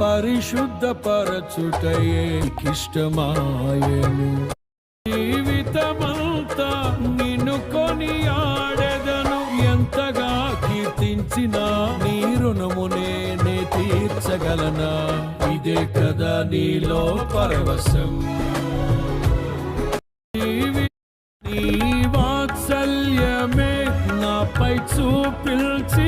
పరిశుద్ధపరచుటయే కిష్టమాయను జీవితమంతా నిన్ను కొని ఆడెదను ఎంతగా కీర్తించినా నీ రుణము నేనే తీర్చగలనా? ఇదే కదా నీలో పరవశం. జీవి- నీ వాత్సల్యమే నాపై చూపిల్చి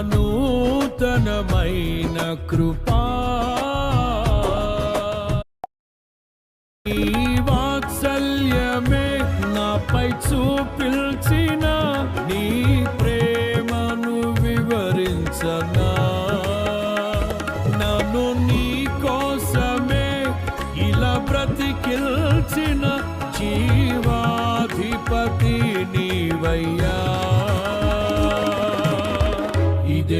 నూతనమైన కృపా. వాత్సల్యమే నాపై చూపిల్చిన నీ ప్రేమను వివరించనా. నన్ను నీ కోసమే ఇలా బ్రతికిల్చిన జీవాధిపతి నీవయ్యా.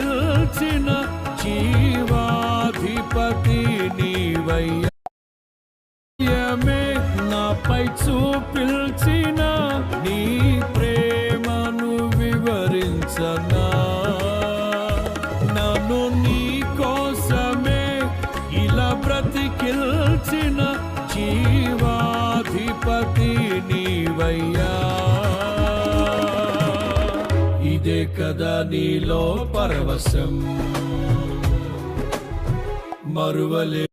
నిల్చిన జీవాధిపతి నీవయ్యమే. నాపై చూపిల్చిన నీ ప్రేమను వివరించనా. కదా నీలో పరవశం. మరువలే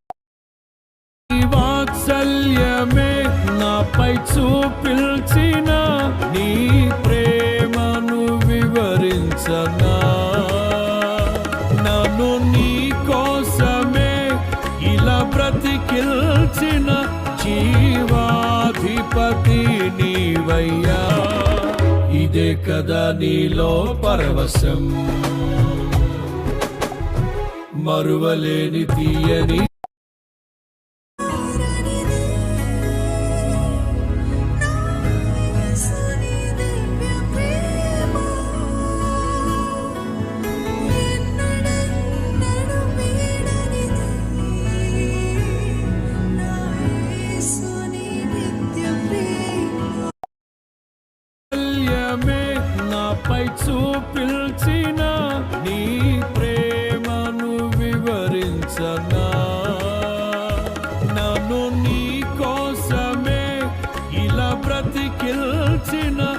వాత్సల్యమే నాపై చూపిల్చిన నీ ప్రేమను వివరించనా. నన్ను నీ కోసమే ఇలా బ్రతికిల్చిన జీవాధిపతి నీవయ్యా. కదా నీలో పరవశం. మరువలేని తీయని ఇలా బ్రతికిల్చిన